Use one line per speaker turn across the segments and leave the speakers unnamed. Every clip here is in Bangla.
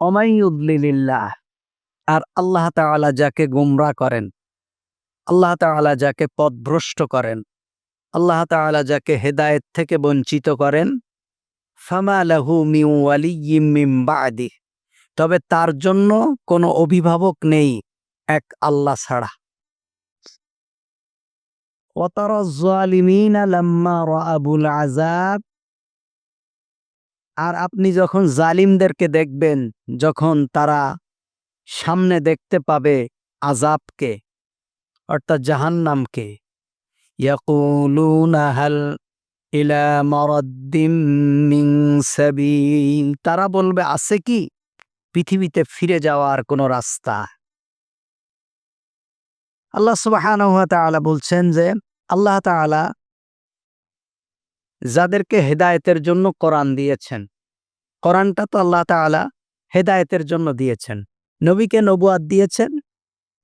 অমাইউদ্লিল্লাহ আর আল্লাহ তাআলা যাকে গুমরা করেন আল্লাহ তাআলা যাকে পথভ্রষ্ট করেন আল্লাহ তাআলা যাকে হেদায়েত থেকে বঞ্চিত করেন ফামা লাহু মিন ওয়ালিয়্যিম মিন বাদি তবে তার জন্য কোনো অভিভাবক নেই এক আল্লাহ ছাড়া وترى الظالمين لما رأوا العذاب আর আপনি যখন জালিমদেরকে দেখবেন, যখন তারা সামনে দেখতে পাবে আজাবকে অর্থাৎ জাহান্নামকে তারা বলবে, আছে কি? পৃথিবীতে ফিরে যাওয়ার কোনো রাস্তা? আল্লাহ ওয়া বলছেন যে, আল্লাহ তাআলা যাদেরকে হেদায়েতের জন্য কোরআন দিয়েছেন। কোরআনটা তো আল্লাহ তাআলা হেদায়েতের জন্য দিয়েছেন। নবীকে নবুয়াত দিয়েছেন।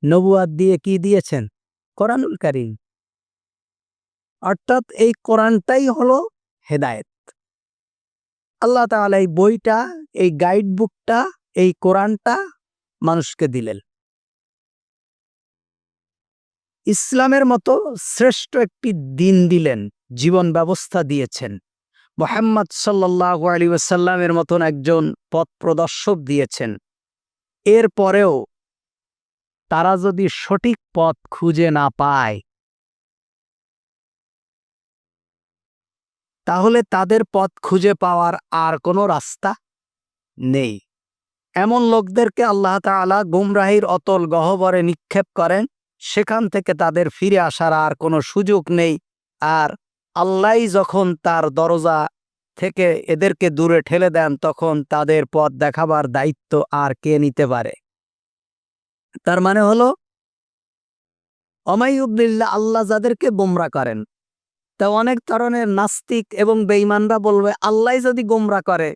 নবুয়াত দিয়ে কি দিয়েছেন? কোরআনুল কারীম। অর্থাৎ এই কোরআনটাই হলো হেদায়েত। আল্লাহ তাআলা এই বইটা, এই গাইড বুকটা, এই কোরআনটা মানুষকে দিলেন। ইসলামের মতো শ্রেষ্ঠ একটি দিন দিলেন। জীবন ব্যবস্থা দিয়েছেন। মোহাম্মদ সাল্লাহ আলী ওয়াসাল্লামের মতন একজন পথ প্রদর্শক দিয়েছেন। এর পরেও তারা যদি সঠিক পথ খুঁজে না পায়, তাহলে তাদের পথ খুঁজে পাওয়ার আর কোনো রাস্তা নেই। এমন লোকদেরকে আল্লাহ তাআলা গুমরাহির অতল গহ্বরে নিক্ষেপ করেন, সেখান থেকে তাদের ফিরে আসার আর কোনো সুযোগ নেই। আর আল্লাহ যখন তার দরজা থেকে এদেরকে দূরে ঠেলে দেন, তখন তাদের পথ দেখাবার দায়িত্ব আর কে নিতে পারে? তার মানে হলো অমাইউদ্দিল্লা আল্লাহ যাদেরকে গোমরা করেন, তা অনেক ধরনের নাস্তিক এবং বেঈমানরা বলবে, আল্লাহ যদি গোমরা করে,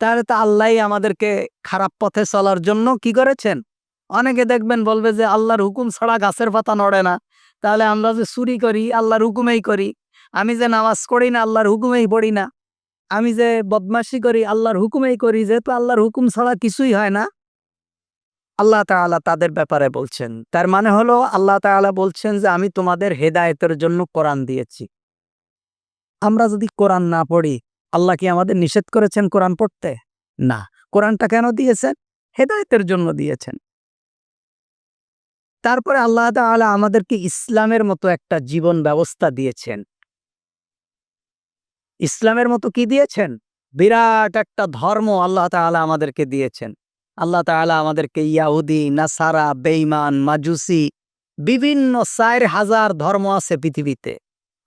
তাহলে তো আল্লাহ আমাদেরকে খারাপ পথে চলার জন্য কি করেছেন? অনেকে দেখবেন বলবে যে, আল্লাহর হুকুম ছাড়া গাছের পাতা নড়ে না, তাহলে আমরা যে চুরি করি, আল্লাহর হুকুমেই করি। আমি যে নামাজ করি না, আল্লাহর হুকুমেই পড়ি না। আমি যে বদমাশি করি, আল্লাহর হুকুমেই করি, যেহেতু আল্লাহর হুকুম ছাড়া কিছুই হয় না। আল্লাহ তাআলা তাদের ব্যাপারে বলছেন। তার মানে হলো, আল্লাহ তাআলা বলছেন যে, আমি তোমাদের হেদায়েতের জন্য কোরআন দিয়েছি। আমরা যদি কোরআন না পড়ি, আল্লাহ কি আমাদের নিষেধ করেছেন কোরআন পড়তে? না। কোরআনটা কেন দিয়েছেন? হেদায়তের জন্য দিয়েছেন। তারপরে আল্লাহ তাআলা আমাদেরকে ইসলামের মতো একটা জীবন ব্যবস্থা দিয়েছেন। ইসলামের মতো কি দিয়েছেন? বিরাট একটা ধর্ম আল্লাহ তাআলা আমাদেরকে দিয়েছেন। আল্লাহ তাআলা আমাদেরকে ইয়াহুদি, নাসারা, বেঈমান, মাজুসি বিভিন্ন চার হাজার ধর্ম আছে পৃথিবীতে।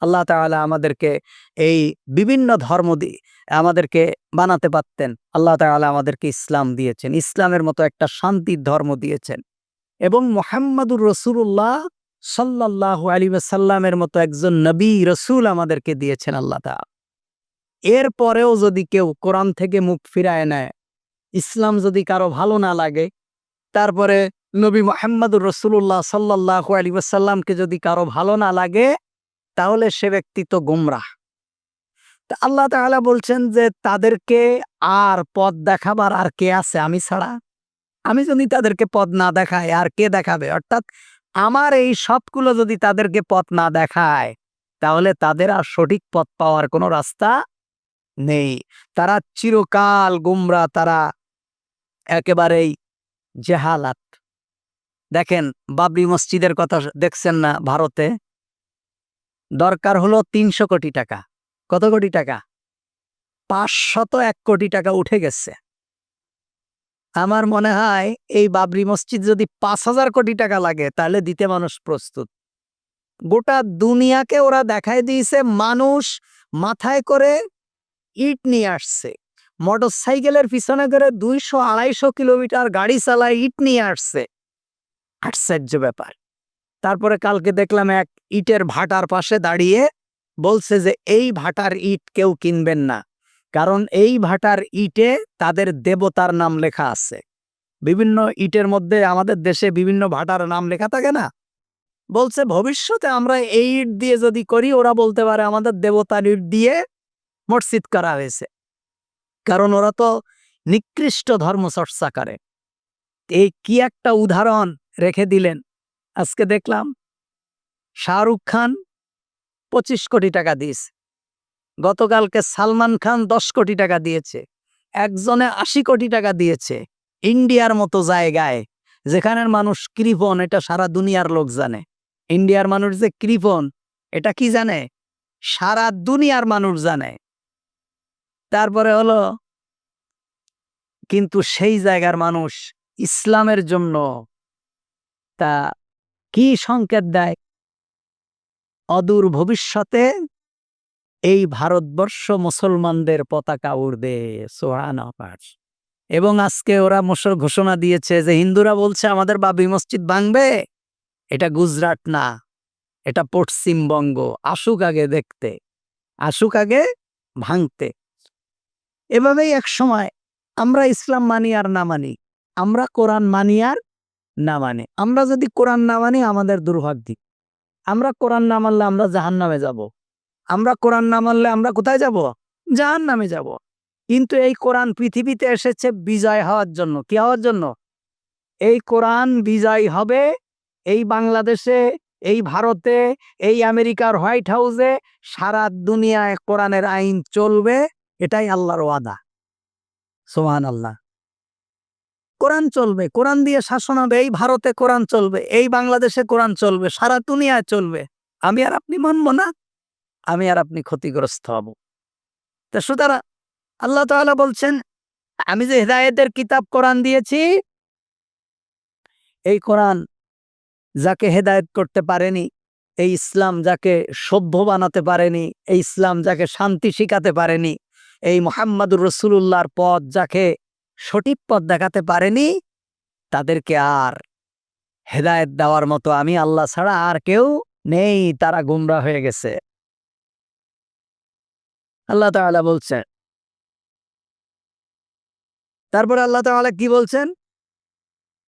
আল্লাহ তাআলা আমাদেরকে এই বিভিন্ন ধর্ম দিয়ে আমাদেরকে বানাতে পারতেন। আল্লাহ তাআলা আমাদেরকে ইসলাম দিয়েছেন। ইসলামের মতো একটা শান্তির ধর্ম দিয়েছেন। এবং মোহাম্মদুর রসুল্লাহ সাল্লাহ আলী সাল্লামের মতো একজন নবী, রসুল আমাদেরকে দিয়েছেন আল্লাহ তাআলা এরপরেও যদি কেউ কোরআন থেকে মুখ ফিরায় নেয়, ইসলাম যদি কারও ভালো না লাগে, তারপরে নবী মোহাম্মদুর রসুল্লাহ সাল্লাহ আলী সাল্লামকে যদি কারও ভালো না লাগে, তাহলে সে ব্যক্তি তো গুমরাহ। আল্লাহ তাআলা বলছেন যে, তাদেরকে আর পথ দেখাবার আর কে আছে আমি ছাড়া? আমি যদি তাদেরকে পথ না দেখাই, আর কে দেখাবে? অর্থাৎ আমার এই সবগুলো যদি তাদেরকে পথ না দেখায়, তাহলে তাদের আর সঠিক পথ পাওয়ার কোনো রাস্তা নেই। তারা চিরকাল গুমরা, তারা একেবারেই জেহালাত। দেখেন, বাবরি মসজিদের কথা দেখছেন না ভারতে? দরকার হলো তিনশো কোটি টাকা। কত কোটি টাকা? পাঁচশত এক কোটি টাকা উঠে গেছে। আমার মনে হয়, এই বাবরি মসজিদ যদি পাঁচ হাজার কোটি টাকা লাগে, তাহলে দিতে মানুষ প্রস্তুত। গোটা দুনিয়াকে ওরা দেখায় দিয়েছে, মানুষ মাথায় করে ইট নিয়ে আসছে। মোটর সাইকেলের পিছনে করে দুইশো আড়াইশো কিলোমিটার গাড়ি চালায় ইট নিয়ে আসছে। আশ্চর্য ব্যাপার। তারপরে কালকে দেখলাম এক ইটের ভাটার পাশে দাঁড়িয়ে বলছে যে, এই ভাটার ইট কেউ কিনবেন না। কারণ এই ভাটার ইটে তাদের দেবতার নাম লেখা আছে। বিভিন্ন ইটের মধ্যে আমাদের দেশে বিভিন্ন ভাটার নাম লেখা থাকে না? বলছে, ভবিষ্যতে আমরা এই ইট দিয়ে যদি করি, ওরা বলতে পারে আমাদের দেবতার ইট দিয়ে মসজিদ করা হয়েছে। কারণ ওরা তো নিকৃষ্ট ধর্ম চর্চা করে। এই কি একটা উদাহরণ রেখে দিলেন। আজকে দেখলাম শাহরুখ খান পঁচিশ কোটি টাকা দিয়েছে। গতকালকে সালমান খান দশ কোটি টাকা দিয়েছে। একজনে আশি কোটি টাকা দিয়েছে ইন্ডিয়ার মতো জায়গায়, যেখানের মানুষ কৃপন এটা সারা দুনিয়ার লোক জানে। ইন্ডিয়ার মানুষ যে কৃপন এটা কি জানে? সারা দুনিয়ার মানুষ জানে। তারপরে হলো, কিন্তু সেই জায়গার মানুষ ইসলামের জন্য তা কি সংকেত দেয়? অদূর ভবিষ্যতে এই ভারতবর্ষ মুসলমানদের পতাকা উড়বে সোহান এবং আজকে ওরা মুসল ঘোষণা দিয়েছে যে হিন্দুরা বলছে, আমাদের বাবি মসজিদ ভাঙবে? এটা গুজরাট না, এটা পশ্চিমবঙ্গ। আসুক আগে দেখতে, আসুক আগে ভাঙতে। এভাবেই এক সময় আমরা ইসলাম মানি আর না মানি, আমরা কোরআন মানি আর না মানি। আমরা যদি কোরআন না মানি, আমাদের দুর্ভাগ্য আমরা কোরআন না মানলে আমরা জাহান নামে যাব। আমরা কোরআন না মানলে আমরা কোথায় যাব? জাহান নামে যাব। কিন্তু এই কোরআন পৃথিবীতে এসেছে বিজয় হওয়ার জন্য। কি হওয়ার জন্য? এই কোরআন বিজয় হবে এই বাংলাদেশে, এই ভারতে, এই আমেরিকার হোয়াইট হাউসে সারা দুনিয়ায় কোরআনের আইন চলবে। এটাই আল্লাহর ওয়াদা। সোহান আল্লাহ কোরআন চলবে, কোরআন দিয়ে শাসন হবে, এই ভারতে কোরআন চলবে, এই বাংলাদেশে কোরআন চলবে, সারা দুনিয়ায় চলবে। আমি আর আপনি মানব না, আমি আর আপনি ক্ষতিগ্রস্ত হব। তা সুতরাং আল্লাহ তাআলা বলছেন, আমি যে হৃদায়তের কিতাব কোরআন দিয়েছি, এই কোরআন যাকে হেদায়েত করতে পারেনি, এই ইসলাম যাকে সভ্য বানাতে পারেনি, এই ইসলাম যাকে শান্তি শিখাতে পারেনি এই মোহাম্মদুর রসুল্লাহর পথ যাকে সঠিক পথ দেখাতে পারেনি, তাদেরকে আর হেদায়েত দেওয়ার মতো আমি আল্লাহ ছাড়া আর কেউ নেই, তারা গুমরা হয়ে গেছে। আল্লাহ তাআলা বলছেন, তারপরে আল্লাহ তাআলা কি বলছেন?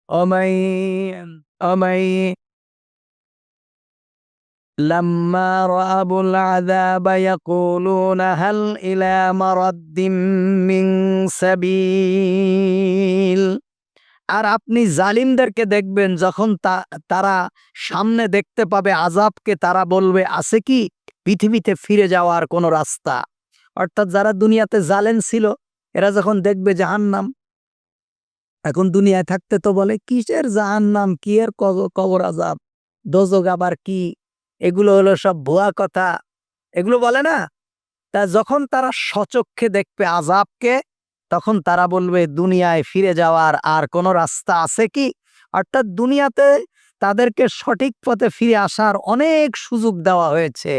অমাই অমাই لما رأوا العذاب يقولون هل إلى مرد من سبيل আর আপনি জালিমদেরকে দেখবেন যখন তা- তারা সামনে দেখতে পাবে আজাবকে তারা বলবে আছে কি পৃথিবীতে ফিরে যাওয়ার কোনো রাস্তা অর্থাৎ যারা দুনিয়াতে জালেম ছিল এরা যখন দেখবে জাহান্নাম এখন দুনিয়ায় থাকতে তো বলে কিসের জাহান্নাম কি এর কব- কবর আজাব দোজক আবার কি এগুলো হলো সব ভুয়া কথা। এগুলো বলে না, তা যখন তারা সচক্ষে দেখবে আজাবকে তখন তারা বলবে, দুনিয়ায় ফিরে যাওয়ার আর কোনো রাস্তা আছে কি? অর্থাৎ দুনিয়াতে তাদেরকে সঠিক পথে ফিরে আসার অনেক সুযোগ দেওয়া হয়েছে।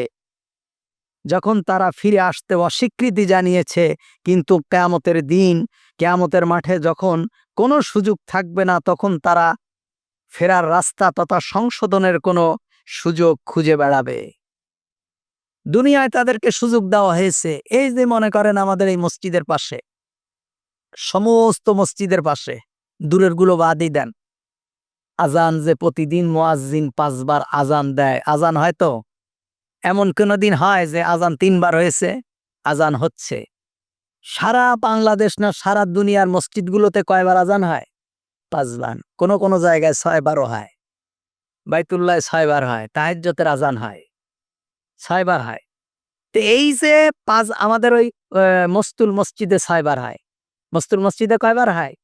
যখন তারা ফিরে আসতে অস্বীকৃতি জানিয়েছে, কিন্তু কেয়ামতের দিন, কেয়ামতের মাঠে যখন কোনো সুযোগ থাকবে না, তখন তারা ফেরার রাস্তা তথা সংশোধনের কোনো সুযোগ খুঁজে বেড়াবে। দুনিয়ায় তাদেরকে সুযোগ দেওয়া হয়েছে। এই যে মনে করেন আমাদের এই মসজিদের পাশে। সমস্ত মসজিদের পাশে। দূরেরগুলো বাদই দেন। আজান যে প্রতিদিন মোয়াজ্জিন পাঁচবার আজান দেয়। আজান হয়তো এমন কোনো দিন হয় যে আজান তিনবার হয়েছে? আজান হচ্ছে। সারা বাংলাদেশ না সারা দুনিয়ার মসজিদগুলোতে কয়বার আজান হয়? পাঁচবার। কোনো কোনো জায়গায় ছয়বারও হয়। বাইতুল্লাহ ছয়বার হয় তাহাজ্জতের আজান হয় ছয়বার হয়। তো এই যে পাঁচ আমাদের ওই মস্তুল মসজিদে ছয়বার হয়। মস্তুল মসজিদে কয়বার হয়?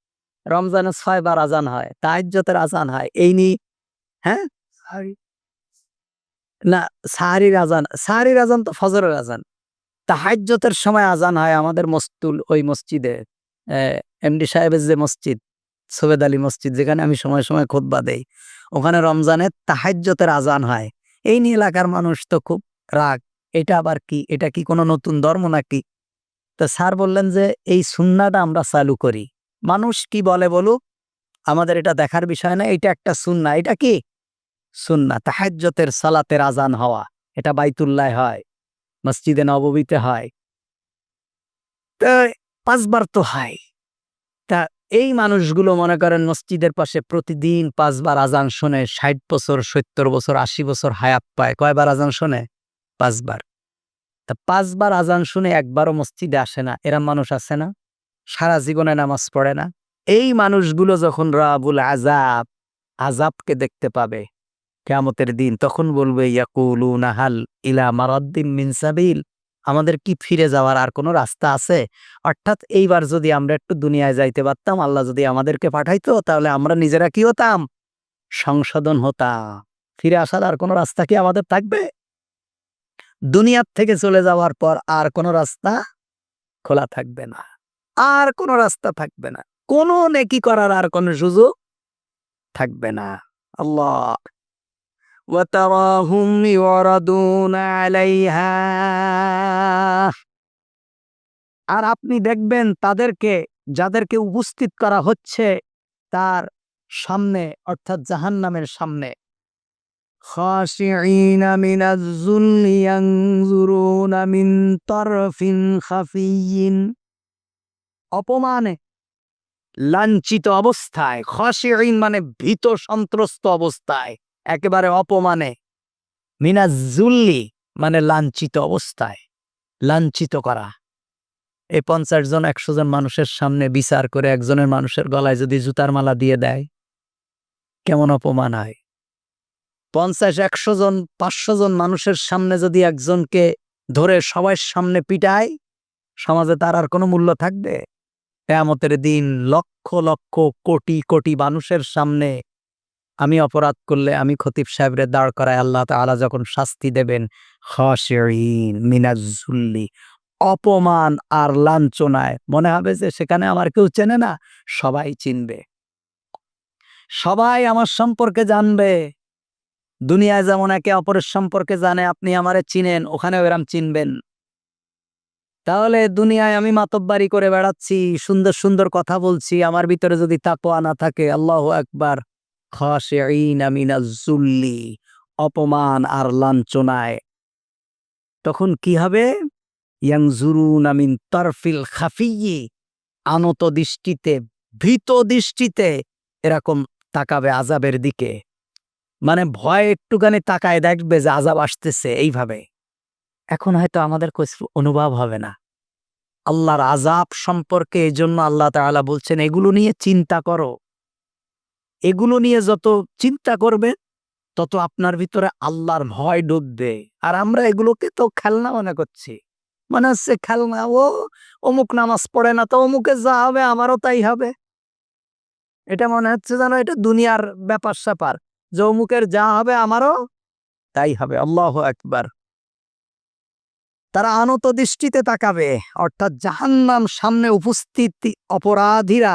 রমজানে ছয়বার আজান হয় তাহাজ্জতের আজান হয় এই নি হ্যাঁ? না সাহারির আজান সাহারির আজান তো ফজরের আজান তাহাজ্জতের সময় আজান হয় আমাদের মস্তুল ওই মসজিদে এমডি সাহেবের যে মসজিদ। সৈয়দ আলী মসজিদ, যেখানে আমি সময় সময় খোদবা দেই। ওখানে রমজানে তাহাজ্জতের আজান হয়। এই নিয়ে এলাকার মানুষ তো খুব রাগ। এটা আবার কি? এটা কি কোনো নতুন ধর্ম নাকি? তো স্যার বললেন যে, এই সুন্নাটা আমরা চালু করি। মানুষ কি বলে বলুক? আমাদের এটা দেখার বিষয় না। এটা একটা সুন্না। এটা কি? সুন্না। তাহাজ্জতের সালাতের আজান হওয়া। এটা বাইতুল্লায় হয়। মসজিদে নববীতে হয়। তো পাঁচবার তো হয়। এই মানুষগুলো মনে করেন মসজিদের পাশে প্রতিদিন পাঁচবার আজান শোনে, ষাট বছর, সত্তর বছর, আশি বছর হায়াত পায়। কয়বার আজান শোনে? পাঁচবার। তা পাঁচবার আজান শুনে একবারও মসজিদে আসে না। এরা মানুষ আসে না? সারা জীবনে নামাজ পড়ে না? এই মানুষগুলো যখন রাবুল আজাব আজাবকে দেখতে পাবে, কেয়ামতের দিন তখন বলবে ইয়াকুলু নাহাল ইলা মারাদ্দিন মিন সাবিল? আমাদের কি ফিরে যাওয়ার আর কোনো রাস্তা আছে? অর্থাৎ এইবার যদি আমরা একটু দুনিয়ায় যাইতে পারতাম, আল্লাহ যদি আমাদেরকে পাঠাইতো, তাহলে আমরা নিজেরা কি হতাম? সংশোধন হতাম। ফিরে আসার আর কোনো রাস্তা কি আমাদের থাকবে? দুনিয়ার থেকে চলে যাওয়ার পর আর কোনো রাস্তা খোলা থাকবে না। আর কোনো রাস্তা থাকবে না। কোনো নেকি করার আর কোনো সুযোগ থাকবে না। আল্লাহ وتراهم يعرضون عليها আর আপনি দেখবেন তাদেরকে যাদেরকে উপস্থিত করা হচ্ছে তার সামনে অর্থাৎ জাহান্নামের সামনে خاشعين من الذل ينظرون من طرف خفي অপমানে লাঞ্ছিত অবস্থায় খসিন মানে ভীত সন্ত্রস্ত অবস্থায় একেবারে অপমানে। মিনাজুল্লি মানে লাঞ্ছিত অবস্থায়, লাঞ্ছিত করা। এই পঞ্চাশ জন, একশো জন মানুষের সামনে বিচার করে একজনের মানুষের গলায় যদি জুতার মালা দিয়ে দেয়, কেমন অপমান হয়? পঞ্চাশ, একশো জন, পাঁচশো জন মানুষের সামনে যদি একজনকে ধরে সবাই সামনে পিটায়, সমাজে তার আর কোনো মূল্য থাকবে? কেয়ামতের দিন লক্ষ লক্ষ, কোটি কোটি মানুষের সামনে আমি অপরাধ করলে আমি খতিব সাহেবরে দাঁড় করায় আল্লাহ তাআলা যখন শাস্তি দেবেন মিনাজুল্লি অপমান আর লাঞ্ছনায়। মনে হবে যে সেখানে আমার কেউ চেনে না, সবাই চিনবে। সবাই আমার সম্পর্কে জানবে। দুনিয়ায় যেমন একে অপরের সম্পর্কে জানে, আপনি আমারে চিনেন ওখানে এরম চিনবেন। তাহলে দুনিয়ায় আমি মাতব্বারি করে বেড়াচ্ছি, সুন্দর সুন্দর কথা বলছি, আমার ভিতরে যদি তাকওয়া না থাকে, আল্লাহ একবার খাশিঈনা মিনাজ-যুল্লি অপমান আর লাঞ্ছনায়। তখন কি হবে? ইয়াংজুরুনা মিন তারফিল খাফিয়্যি, আনত দৃষ্টিতে, ভীত দৃষ্টিতে এরকম তাকাবে আজাবের দিকে। মানে ভয় একটুখানি তাকায় দেখবে যে আজাব আসতেছে এইভাবে। এখন হয়তো আমাদের অনুভব হবে না। আল্লাহর আজাব সম্পর্কে এই জন্য আল্লাহ তাআলা বলছেন, এগুলো নিয়ে চিন্তা করো। এগুলো নিয়ে যত চিন্তা করবে, তত আপনার ভিতরে আল্লাহর ভয় ডুববে। আর আমরা এগুলোকে তো খেলনা মনে করছি। মনে হচ্ছে খেলনা, ও, অমুক নামাজ পড়ে না তো অমুকে যা হবে, আমারও তাই হবে। এটা মনে হচ্ছে যেন এটা দুনিয়ার ব্যাপার স্যাপার। যে অমুকের যা হবে, আমারও তাই হবে। আল্লাহ একবার তারা আনত দৃষ্টিতে তাকাবে, অর্থাৎ জাহান্নাম সামনে উপস্থিত অপরাধীরা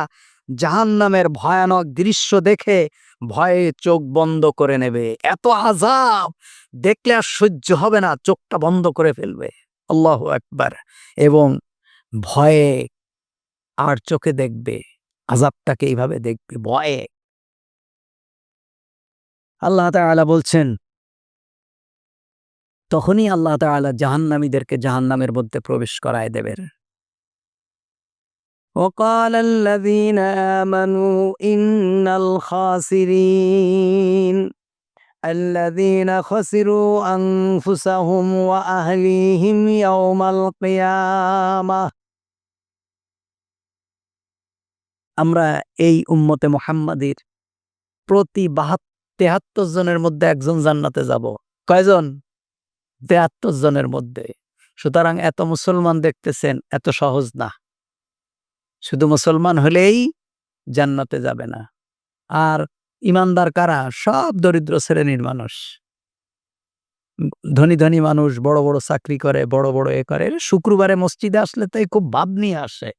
জাহান্নামের ভয়ানক দৃশ্য দেখে ভয়ে চোখ বন্ধ করে নেবে। এত আজাব দেখলে আর সহ্য হবে না, চোখটা বন্ধ করে ফেলবে। আল্লাহ একবার এবং ভয়ে আর চোখে দেখবে আজাবটাকে এইভাবে দেখবে, ভয়ে। আল্লাহ তাআলা বলছেন, তখনই আল্লাহ তাআলা জাহান্নামীদেরকে জাহান্নামের মধ্যে প্রবেশ করায় দেবেন। وقال الذين آمنوا إن الخاسرين الذين خسروا أنفسهم وأهليهم يوم القيامة আমরা এই উম্মতে মোহাম্মদের প্রতি বাহাত্তর তেহাত্তর জনের মধ্যে একজন জান্নাতে যাব কয়জন তেহাত্তর জনের মধ্যে সুতরাং এত মুসলমান দেখতেছেন এত সহজ না শুধু মুসলমান হলেই জান্নাতে যাবে না। আর ইমানদার কারা? সব দরিদ্র শ্রেণির মানুষ। ধনী ধনী মানুষ, বড় বড় চাকরি করে, বড় বড় এ করে। শুক্রবারে মসজিদে আসলে তাই খুব ভাব নিয়ে আসে।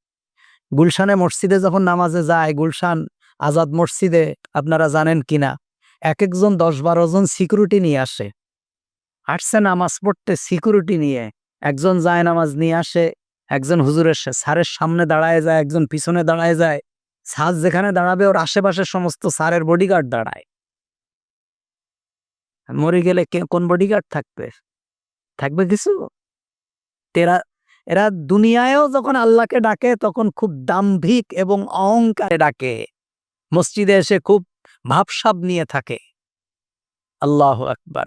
গুলশানে মসজিদে যখন নামাজে যায়, গুলশান আজাদ মসজিদে আপনারা জানেন কিনা এক একজন দশ বারো জন সিকিউরিটি নিয়ে আসে। আসছে নামাজ পড়তে সিকিউরিটি নিয়ে। একজন যায় নামাজ নিয়ে আসে। একজন হুজুরের স্যারের সামনে দাঁড়ায় যায়, একজন পিছনে দাঁড়ায় যায়। স্যার যেখানে দাঁড়াবে, ওর আশেপাশে সমস্ত স্যারের বডিগার্ড দাঁড়ায়। মরে গেলে কোন বডিগার্ড থাকবে? থাকবে কিছু? তেরা, এরা দুনিয়ায়ও যখন আল্লাহকে ডাকে, তখন খুব দাম্ভিক এবং অহংকারে ডাকে। মসজিদে এসে খুব ভাবসাব নিয়ে থাকে। আল্লাহ আকবার।